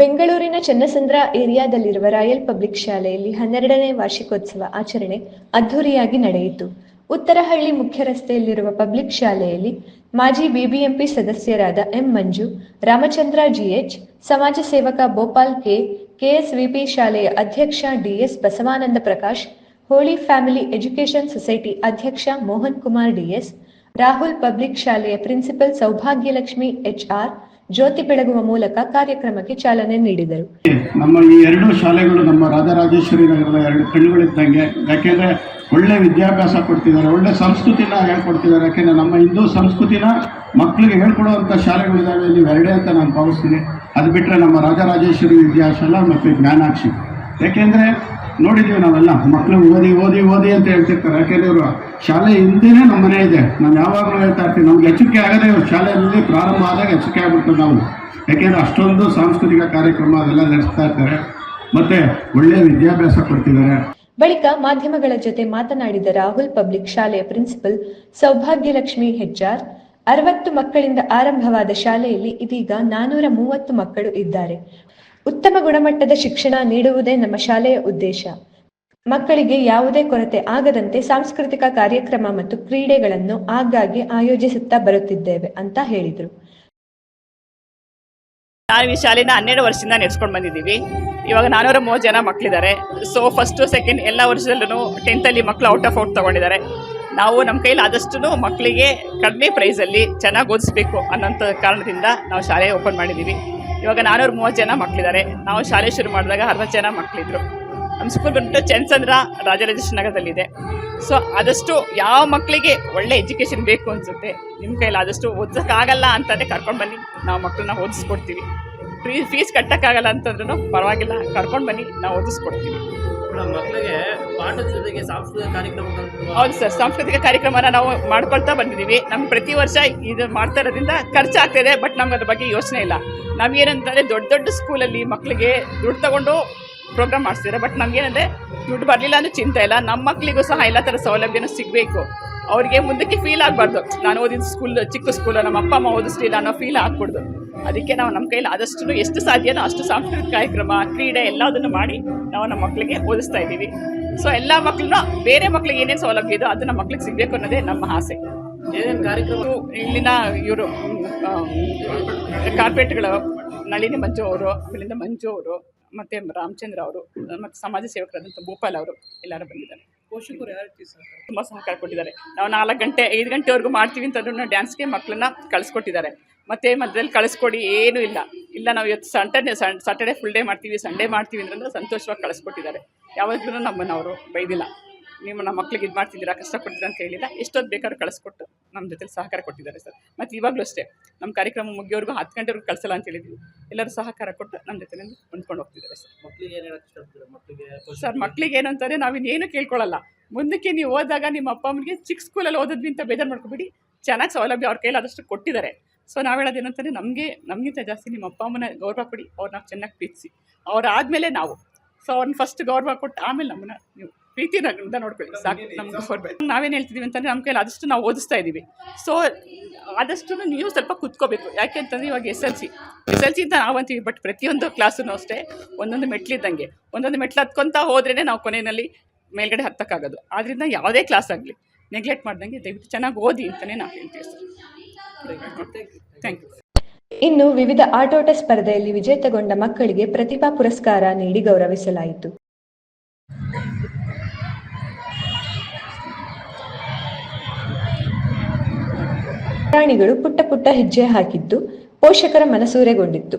ಬೆಂಗಳೂರಿನ Channasandra ಏರಿಯಾದಲ್ಲಿರುವ royal public ಶಾಲೆಯಲ್ಲಿ ಹನ್ನೆರಡನೇ ವಾರ್ಷಿಕೋತ್ಸವ ಆಚರಣೆ ಅದ್ಧೂರಿಯಾಗಿ ನಡೆಯಿತು. ಉತ್ತರಹಳ್ಳಿ ಮುಖ್ಯ ರಸ್ತೆಯಲ್ಲಿರುವ ಪಬ್ಲಿಕ್ ಶಾಲೆಯಲ್ಲಿ ಮಾಜಿ ಬಿಬಿಎಂಪಿ ಸದಸ್ಯರಾದ ಎಂ ಮಂಜು, ರಾಮಚಂದ್ರ ಜಿಎಚ್, ಸಮಾಜ ಸೇವಕ ಭೋಪಾಲ್ ಕೆ, ಕೆಎಸ್ವಿಪಿ ಶಾಲೆಯ ಅಧ್ಯಕ್ಷ DS Basavananda Prakash, holy family education society ಅಧ್ಯಕ್ಷ ಮೋಹನ್ ಕುಮಾರ್ ಡಿಎಸ್, ರಾಹುಲ್ ಪಬ್ಲಿಕ್ ಶಾಲೆಯ ಪ್ರಿನ್ಸಿಪಲ್ ಸೌಭಾಗ್ಯಲಕ್ಷ್ಮಿ ಎಚ್ಆರ್ ಜ್ಯೋತಿ ಬೆಳಗುವ ಮೂಲಕ ಕಾರ್ಯಕ್ರಮಕ್ಕೆ ಚಾಲನೆ ನೀಡಿದರು. ನಮ್ಮ ಈ ಎರಡು ಶಾಲೆಗಳು ನಮ್ಮ ರಾಜರಾಜೇಶ್ವರಿ ನಗರದ ಎರಡು ಕಣ್ಣುಗಳಿದ್ದಂಗೆ, ಯಾಕೆಂದ್ರೆ ಒಳ್ಳೆ ವಿದ್ಯಾಭ್ಯಾಸ ಕೊಡ್ತಿದ್ದಾರೆ, ಒಳ್ಳೆ ಸಂಸ್ಕೃತಿನ ಹೇಳ್ಕೊಡ್ತಿದ್ದಾರೆ. ಯಾಕೆಂದ್ರೆ ನಮ್ಮ ಹಿಂದೂ ಸಂಸ್ಕೃತಿನ ಮಕ್ಕಳಿಗೆ ಹೇಳ್ಕೊಡುವಂಥ ಶಾಲೆಗಳಿದ್ದಾವೆ. ನೀವು ಎರಡೇ ಅಂತ ನಾನು ಭಾವಿಸ್ತೀನಿ. ಅದು ಬಿಟ್ಟರೆ ನಮ್ಮ ರಾಜರಾಜೇಶ್ವರಿ ವಿದ್ಯಾಶಾಲ ಮತ್ತು ಜ್ಞಾನಾಕ್ಷಿ. ಯಾಕೆಂದರೆ ನೋಡಿದ್ದೀವಿ ನಾವೆಲ್ಲ ಮಕ್ಕಳು ಓದಿ ಓದಿ ಓದಿ ಅಂತ ಹೇಳ್ತಿರ್ತಾರೆ. ಯಾಕೆಂದ್ರೆ ಇವರು ಶಾಲೆ ಹಿಂದೆನೇ ನಮ್ಮ ಮನೆ ಇದೆ. ನಾನು ಯಾವಾಗಲೂ ಹೇಳ್ತಾ ಇರ್ತೀನಿ, ನಮ್ಗೆ ಎಚ್ಚರಿಕೆ ಆಗದೆ ಶಾಲೆಯಲ್ಲಿ ಪ್ರಾರಂಭ ಆದಾಗ ಎಚ್ಚರಿಕೆ ಆಗ್ಬಿಡ್ತದೆ ನಾವು. ಯಾಕೆಂದರೆ ಅಷ್ಟೊಂದು ಸಾಂಸ್ಕೃತಿಕ ಕಾರ್ಯಕ್ರಮ ಅದೆಲ್ಲ ನಡೆಸ್ತಾ ಇರ್ತಾರೆ ಮತ್ತೆ ಒಳ್ಳೆಯ ವಿದ್ಯಾಭ್ಯಾಸ ಕೊಡ್ತಿದ್ದಾರೆ. ಬಳಿಕ ಮಾಧ್ಯಮಗಳ ಜೊತೆ ಮಾತನಾಡಿದ ರಾಹುಲ್ ಪಬ್ಲಿಕ್ ಶಾಲೆಯ ಪ್ರಿನ್ಸಿಪಲ್ ಸೌಭಾಗ್ಯಲಕ್ಷ್ಮಿ ಹೆಜ್ಜಾರ್, ಅರವತ್ತು ಮಕ್ಕಳಿಂದ ಆರಂಭವಾದ ಶಾಲೆಯಲ್ಲಿ ಇದೀಗ ನಾನೂರ ಮೂವತ್ತು ಮಕ್ಕಳು ಇದ್ದಾರೆ. ಉತ್ತಮ ಗುಣಮಟ್ಟದ ಶಿಕ್ಷಣ ನೀಡುವುದೇ ನಮ್ಮ ಶಾಲೆಯ ಉದ್ದೇಶ. ಮಕ್ಕಳಿಗೆ ಯಾವುದೇ ಕೊರತೆ ಆಗದಂತೆ ಸಾಂಸ್ಕೃತಿಕ ಕಾರ್ಯಕ್ರಮ ಮತ್ತು ಕ್ರೀಡೆಗಳನ್ನು ಆಗಾಗ್ಗೆ ಆಯೋಜಿಸುತ್ತಾ ಬರುತ್ತಿದ್ದೇವೆ ಅಂತ ಹೇಳಿದರು. ನಾವು ಈ ಶಾಲೆನ ಹನ್ನೆರಡು ವರ್ಷದಿಂದ ನಡೆಸ್ಕೊಂಡು ಬಂದಿದ್ದೀವಿ. ಇವಾಗ ನಾನೂರ ಮೂವತ್ತು ಜನ ಮಕ್ಕಳಿದ್ದಾರೆ ಸೊ ಫಸ್ಟು ಸೆಕೆಂಡ್ ಎಲ್ಲ ವರ್ಷದಲ್ಲೂ ಟೆಂತಲ್ಲಿ ಮಕ್ಕಳು ಔಟ್ ಆಫ್ ಔಟ್ ತೊಗೊಂಡಿದ್ದಾರೆ ನಾವು ನಮ್ಮ ಕೈಲಿ ಆದಷ್ಟು ಮಕ್ಕಳಿಗೆ ಕಡಿಮೆ ಪ್ರೈಸಲ್ಲಿ ಚೆನ್ನಾಗಿ ಓದಿಸ್ಬೇಕು ಅನ್ನೋಂಥ ಕಾರಣದಿಂದ ನಾವು ಶಾಲೆ ಓಪನ್ ಮಾಡಿದ್ದೀವಿ. ಇವಾಗ ನಾನೂರ ಮೂವತ್ತು ಜನ ಮಕ್ಕಳಿದ್ದಾರೆ ನಾವು ಶಾಲೆ ಶುರು ಮಾಡಿದಾಗ ಅರವತ್ತು ಜನ ಮಕ್ಕಳಿದ್ರು ನಮ್ಮ ಸ್ಕೂಲ್ ಬಂದ್ಬಿಟ್ಟು ಚಂದ್ಸಂದ್ರ ರಾಜರಾಜೇಶ್ವರ ನಗರದಲ್ಲಿದೆ. ಸೊ ಆದಷ್ಟು ಯಾವ ಮಕ್ಕಳಿಗೆ ಒಳ್ಳೆ ಎಜುಕೇಷನ್ ಬೇಕು ಅನಿಸುತ್ತೆ ನಿಮ್ಮ ಕೈಲಿ ಆದಷ್ಟು ಓದಿಸೋಕ್ಕಾಗಲ್ಲ ಅಂತಂದರೆ ಕರ್ಕೊಂಡು ಬನ್ನಿ. ನಾವು ಮಕ್ಕಳನ್ನ ಓದಿಸ್ಕೊಡ್ತೀವಿ. ಫ್ರೀ ಫೀಸ್ ಕಟ್ಟೋಕ್ಕಾಗಲ್ಲ ಅಂತಂದ್ರೂ ಪರವಾಗಿಲ್ಲ ಕರ್ಕೊಂಡು ಬನ್ನಿ ನಾವು ಓದಿಸ್ಕೊಡ್ತೀವಿ. ಹೌದು ಸರ್ ಸಾಂಸ್ಕೃತಿಕ ಕಾರ್ಯಕ್ರಮನ ನಾವು ಮಾಡ್ಕೊಳ್ತಾ ಬಂದಿದ್ದೀವಿ. ನಮ್ಗೆ ಪ್ರತಿ ವರ್ಷ ಇದು ಮಾಡ್ತಾ ಇರೋದ್ರಿಂದ ಖರ್ಚಾಗ್ತಿದೆ ಬಟ್ ನಮ್ಗೆ ಅದ್ರ ಬಗ್ಗೆ ಯೋಚನೆ ಇಲ್ಲ. ನಾವೇನಂತಂದರೆ ದೊಡ್ಡ ದೊಡ್ಡ ಸ್ಕೂಲಲ್ಲಿ ಮಕ್ಕಳಿಗೆ ದುಡ್ಡು ತಗೊಂಡು ಪ್ರೋಗ್ರಾಮ್ ಮಾಡಿಸ್ತಾರೆ ಬಟ್ ನಮಗೇನಂದರೆ ದುಡ್ಡು ಬರಲಿಲ್ಲ ಅಂದರೆ ಚಿಂತೆ ಇಲ್ಲ. ನಮ್ಮ ಮಕ್ಕಳಿಗೂ ಸಹ ಎಲ್ಲ ಥರ ಸೌಲಭ್ಯನೂ ಸಿಗಬೇಕು. ಅವ್ರಿಗೆ ಮುಂದಕ್ಕೆ ಫೀಲ್ ಆಗಬಾರ್ದು. ನಾನು ಓದಿದ ಸ್ಕೂಲ್ ಚಿಕ್ಕ ಸ್ಕೂಲು ನಮ್ಮ ಅಪ್ಪ ಅಮ್ಮ ಓದಿಸ್ಲಿಲ್ಲ ಅನ್ನೋ ಫೀಲ್ ಆಗ್ಬಿಡ್ದು ಅದಕ್ಕೆ ನಾವು ನಮ್ಮ ಕೈಲಿ ಆದಷ್ಟು ಎಷ್ಟು ಸಾಧ್ಯನೋ ಅಷ್ಟು ಸಾಂಸ್ಕೃತಿಕ ಕಾರ್ಯಕ್ರಮ ಕ್ರೀಡೆ ಎಲ್ಲದನ್ನು ಮಾಡಿ ನಾವು ನಮ್ಮ ಮಕ್ಕಳಿಗೆ ಓದಿಸ್ತಾ ಇದ್ದೀವಿ. ಸೊ ಎಲ್ಲ ಮಕ್ಕಳನ್ನ ಬೇರೆ ಮಕ್ಕಳಿಗೆ ಏನೇನು ಸೌಲಭ್ಯ ಇದೋ ಅದು ನಮ್ಮ ಮಕ್ಳಿಗೆ ಸಿಗಬೇಕು ಅನ್ನೋದೇ ನಮ್ಮ ಆಸೆ. ಏನೇನು ಕಾರ್ಯಕ್ರಮ? ಇಲ್ಲಿನ ಇವರು ಕಾರ್ಪೆಟ್ಗಳು ನಳಿನಿ ಮಂಜು ಅವರು ಇಲ್ಲಿಂದ ಮಂಜು ಅವರು ಮತ್ತು ರಾಮಚಂದ್ರ ಅವರು ಮತ್ತು ಸಮಾಜ ಸೇವಕರಾದಂಥ ಭೂಪಾಲ್ ಅವರು ಎಲ್ಲರೂ ಬಂದಿದ್ದಾರೆ. ಪೋಷಕರು ಯಾರು ತುಂಬ ಸಹಕಾರ ಕೊಟ್ಟಿದ್ದಾರೆ. ನಾವು ನಾಲ್ಕು ಗಂಟೆ ಐದು ಗಂಟೆವರೆಗೂ ಮಾಡ್ತೀವಿ ಅಂತಂದ್ರೂ ಡ್ಯಾನ್ಸ್ಗೆ ಮಕ್ಕಳನ್ನ ಕಳಿಸ್ಕೊಟ್ಟಿದ್ದಾರೆ. ಮತ್ತು ಮಧ್ಯದಲ್ಲಿ ಕಳಿಸ್ಕೊಡಿ ಏನೂ ಇಲ್ಲ. ಇಲ್ಲ ನಾವು ಇವತ್ತು ಸಂಟರ್ಡೆ ಸಾಟರ್ಡೆ ಫುಲ್ ಡೇ ಮಾಡ್ತೀವಿ ಸಂಡೇ ಮಾಡ್ತೀವಿ ಅಂದ್ರೆ ಸಂತೋಷವಾಗಿ ಕಳಿಸ್ಕೊಟ್ಟಿದ್ದಾರೆ. ಯಾವಾಗಲೂ ನಮ್ಮನ್ನು ಅವರು ಬೈದಿಲ್ಲ. ನೀವು ನಮ್ಮ ಮಕ್ಳಿಗೆ ಇದು ಮಾಡ್ತಿದ್ದೀರಾ ಕಷ್ಟಪಡ್ತೀರಾ ಅಂತ ಹೇಳಿಲ್ಲ. ಎಷ್ಟೊತ್ತು ಬೇಕಾದ್ರೂ ಕಳಿಸ್ಕೊಟ್ಟು ನಮ್ಮ ಜೊತೆ ಸಹಕಾರ ಕೊಟ್ಟಿದ್ದಾರೆ ಸರ್. ಮತ್ತು ಇವಾಗಲೂ ಅಷ್ಟೇ ನಮ್ಮ ಕಾರ್ಯಕ್ರಮ ಮುಗಿಯೋರ್ಗು ಹತ್ತು ಗಂಟೆವರೆಗೂ ಕಳಿಸಲ್ಲ ಅಂತ ಹೇಳಿದ್ವಿ. ಎಲ್ಲರೂ ಸಹಕಾರ ಕೊಟ್ಟು ನಮ್ಮ ಜೊತೆ ಹೊಂದ್ಕೊಂಡು ಹೋಗ್ತಿದ್ದಾರೆ ಸರ್. ಮಕ್ಕಳಿಗೆ ಏನು ಮಕ್ಕಳಿಗೆ ಸರ್ ಮಕ್ಳಿಗೆ ಏನು ಅಂತಾರೆ ನಾವಿನ್ನೇನು ಕೇಳ್ಕೊಳ್ಳಲ್ಲ ಮುಂದಕ್ಕೆ ನೀವು ಹೋದಾಗ ನಿಮ್ಮ ಅಪ್ಪ ಅಮ್ಮನಿಗೆ ಚಿಕ್ಕ ಸ್ಕೂಲಲ್ಲಿ ಓದಿದ್ವಿ ಅಂತ ಬೇಜಾರು ಮಾಡ್ಕೊಬೇಡಿ. ಚೆನ್ನಾಗಿ ಸೌಲಭ್ಯ ಅವ್ರ ಕೈಲಿ ಆದಷ್ಟು ಕೊಟ್ಟಿದ್ದಾರೆ. ಸೊ ನಾವು ಹೇಳೋದು ಏನಂತಾರೆ ನಮಗೆ ನಮಗಿಂತ ಜಾಸ್ತಿ ನಿಮ್ಮ ಅಪ್ಪ ಅಮ್ಮನ ಗೌರವ ಕೊಡಿ ಅವ್ರನ್ನ ಚೆನ್ನಾಗಿ ಪ್ರೀತಿಸಿ. ಅವ್ರಾದಮೇಲೆ ನಾವು. ಸೊ ಅವ್ರನ್ನ ಫಸ್ಟ್ ಗೌರವ ಕೊಟ್ಟು ಆಮೇಲೆ ನಮ್ಮನ್ನ ನೀವು ಪ್ರೀತಿಯಿಂದ ನೋಡ್ಕೊಳ್ಳಿ ಸಾಕು ನಮ್ಗೆ ಹೊರಬೇಕು ನಾವೇನು ಹೇಳ್ತಿದ್ದೀವಿ ಅಂತಂದರೆ ನಮ್ಮ ಕೈಯಲ್ಲಿ ಆದಷ್ಟು ನಾವು ಓದಿಸ್ತಾ ಇದ್ದೀವಿ ಸೊ ಆದಷ್ಟು ನೀವು ಸ್ವಲ್ಪ ಕುತ್ಕೋಬೇಕು. ಯಾಕೆ ಅಂತಂದರೆ ಇವಾಗ S L C S L C ಅಂತ ನಾವು ಅಂತೀವಿ ಬಟ್ ಪ್ರತಿಯೊಂದು ಕ್ಲಾಸೂ ಅಷ್ಟೇ ಒಂದೊಂದು ಮೆಟ್ಲಿದ್ದಂಗೆ ಒಂದೊಂದು ಮೆಟ್ಲು ಹತ್ಕೊಂತ ಹೋದ್ರೇ ನಾವು ಕೊನೆಯಲ್ಲಿ ಮೇಲ್ಗಡೆ ಹತ್ತಕ್ಕಾಗೋದು. ಆದ್ದರಿಂದ ಯಾವುದೇ ಕ್ಲಾಸ್ ಆಗಲಿ ನೆಗ್ಲೆಕ್ಟ್ ಮಾಡ್ದಂಗೆ ದಯವಿಟ್ಟು ಚೆನ್ನಾಗಿ ಓದಿ ಅಂತಲೇ ನಾವು ಹೇಳ್ತೀವಿ ಸರ್. ಥ್ಯಾಂಕ್ ಯು ಇನ್ನು ವಿವಿಧ ಆಟೋಟ ಸ್ಪರ್ಧೆಯಲ್ಲಿ ವಿಜೇತಗೊಂಡ ಮಕ್ಕಳಿಗೆ ಪ್ರತಿಭಾ ಪುರಸ್ಕಾರ ನೀಡಿ ಗೌರವಿಸಲಾಯಿತು. ಪ್ರಾಣಿಗಳು ಪುಟ್ಟ ಪುಟ್ಟ ಹೆಜ್ಜೆ ಹಾಕಿದ್ದು ಪೋಷಕರ ಮನಸೂರೆಗೊಂಡಿತ್ತು.